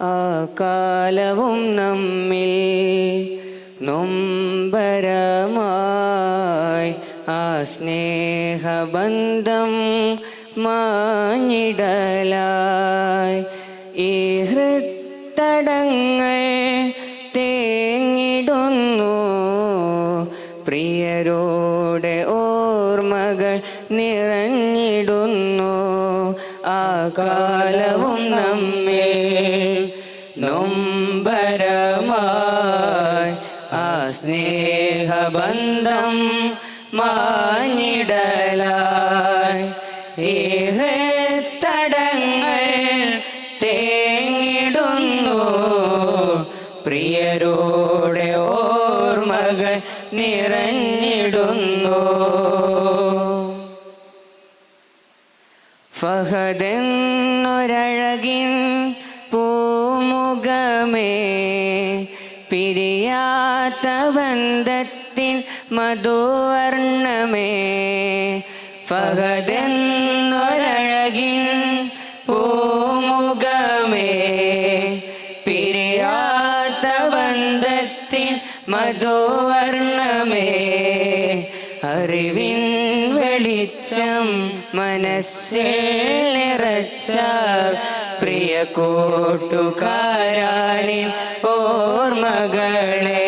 ആ കാലവും നമ്മിൽ നൊമ്പരമായി ആ സ്നേഹബന്ധം മാഞ്ഞിടലായി. ഈ ഹൃത്തടങ്ങൾ നൊമ്പരമായി ആ സ്നേഹബന്ധം മാനിടലായി. ഏഹത്തടങ്ങൾ തേങ്ങിടുന്നു. പ്രിയരോടെ ഓർമ്മകൾ നിറഞ്ഞിടുന്നു. ഫഹദെന്നൊരഴകിൻ പിരിയാത്ത ബന്ധത്തിൻ മധുവർണമേ. ഫഹദെന്നൊരഴകിൻ പൂമുഖമേ. പിരിയാത്ത ബന്ധത്തിൻ മധുവർണമേ. അറിവിൻ വെളിച്ചം മനസ്സിൽ നിറച്ച പ്രിയ കൂട്ടുകാരാനിൻ ഓർമ്മകളെ.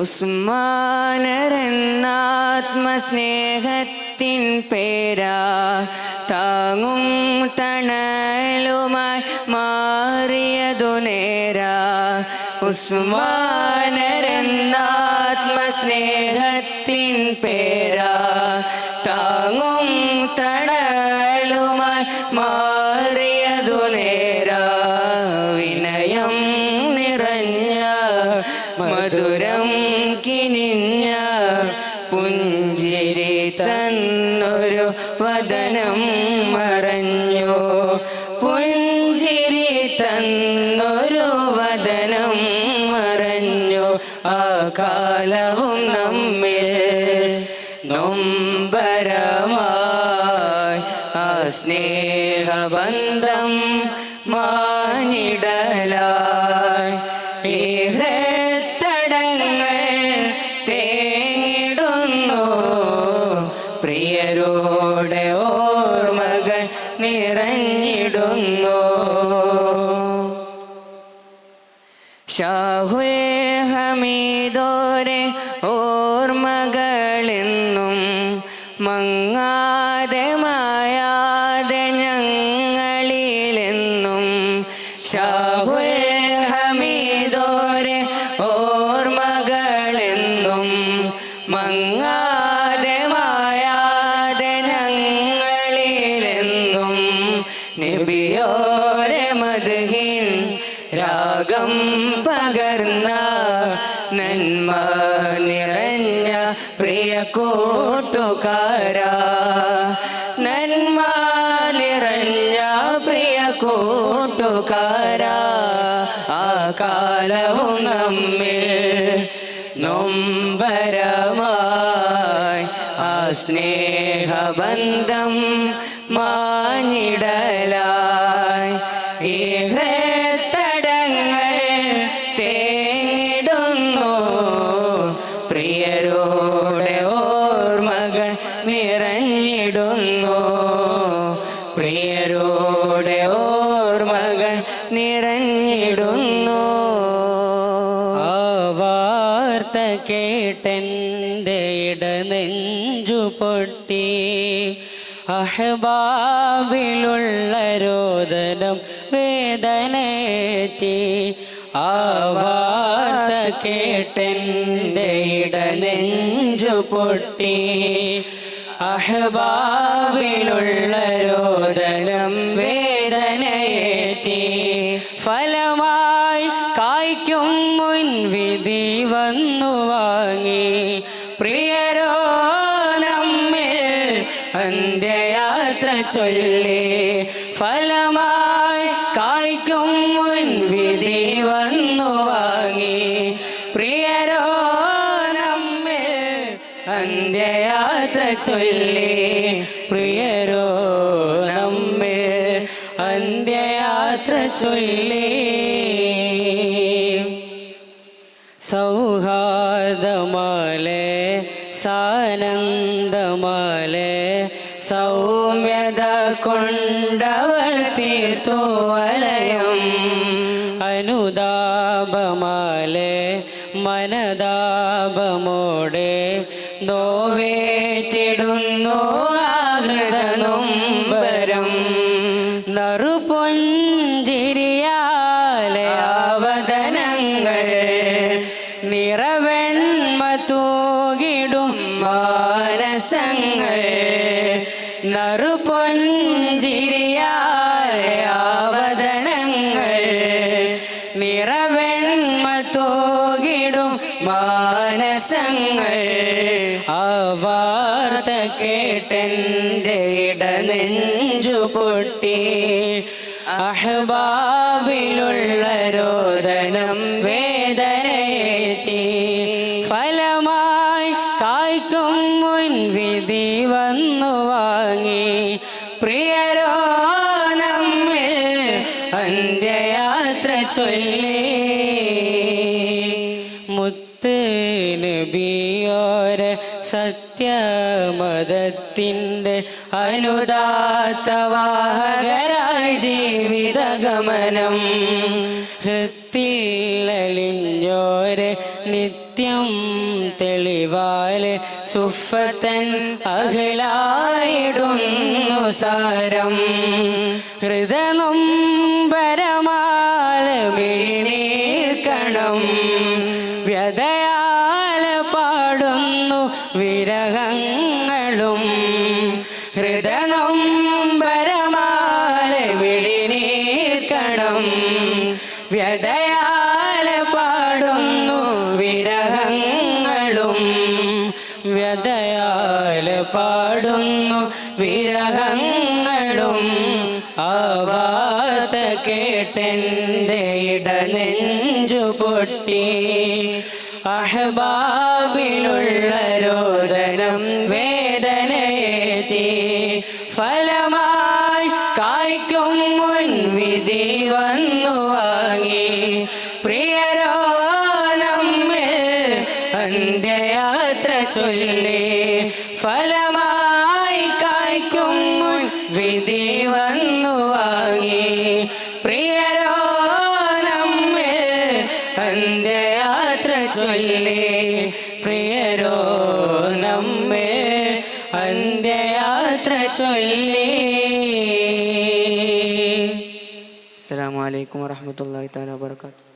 ഉസ്മാനരെന്നാത്മസ്നേഹത്തിൻ പേരാ. താങ്ങും തണലുമായി മാറിയതു നേരാ. ഉസ്മാനരെന്നാത്മസ്നേഹത്തിൻ പേരാ. തന്നൊരു വദനം മറഞ്ഞു. പുഞ്ചിരി തന്നൊരു വദനം മറഞ്ഞു. ആ കാലവും നമ്മിൽ നൊമ്പരമായി. ആ സ്നേഹബന്ധം നിറഞ്ഞിടുന്നു ഷാഹുൽ മധുഹിൻ രാഗം പകർന്ന നന്മ നിറഞ്ഞ പ്രിയ കൂട്ടുകാര. നന്മ നിറഞ്ഞ പ്രിയ കൂട്ടുകാര. ആ കാലവും നമ്മിൽ നൊമ്പരമായി ആ സ്നേഹബന്ധം വാർത്ത കേട്ടെന്റെ ഇടനെഞ്ചു പൊട്ടി. അഹ്ബാബിലുള്ള രോദനം വേദനേറ്റി. ആ വാർത്ത കേട്ടെന്റെ ഇടനെഞ്ചു പൊട്ടി. അഹ്ബാബിലുള്ള രോദനം വേദനയേറ്റി പ്രിയരോ നമ്മിൽ അന്ത്യയാത്ര ചൊല്ലി ഫലമായി കായ്ക്കും മുൻവിധി വന്നു വാങ്ങി. പ്രിയരോ നമ്മിൽ അന്ത്യയാത്ര ചൊല്ലി പ്രിയരോ നമ്മിൽ അന്ത്യയാത്ര ചൊല്ലി. സൗഹാർദ്ദമാലെ സാനന്ദമാലെ സൗമ്യത കൊണ്ടവർ തീർത്തു വലയം അനുതാപമാലെ മനതാപമോടെ നോവേറ്റിടുന്നു അഹ്ബാബിലുള്ള രോദനം വേദനയേറ്റി ഫലമായി കായ്ക്കും മുൻവിധി വന്നു വാങ്ങി. പ്രിയരോ നമ്മിൽ അന്ത്യയാത്ര ചൊല്ലി. മുത്ത് നബിയോര സത്യമതത്തിന്റെ അനുദാത്തവാഹകരായി ജീവിതഗമനം ഹൃത്തിലലിഞ്ഞോരെ നിത്യം തെളിവാൽ സുഫത്തൻ അഖിലായിടുന്നു സാരം. ഹൃദനം മിഴിനീർക്കണം. വ്യതയാല പാടുന്നു വിരഹങ്ങളും ആവാത്ത കേട്ടെന്റെ ഇടനെഞ്ചു പൊട്ടി. അഹബാബിലുള്ള രോദനം വേദനയേറ്റി ചൊല്ലി ഫലമായി കായ്ക്കും മുൻ വിധി വന്നു വാങ്ങി. പ്രിയരോ നമ്മിൽ അന്ത്യയാത്ര ചൊല്ലി പ്രിയരോ നമ്മിൽ അന്ത്യയാത്ര ചൊല്ലി. അസ്സലാമു അലൈക്കും വറഹ്മത്തുള്ളാഹി തആല വബറകാതുഹു.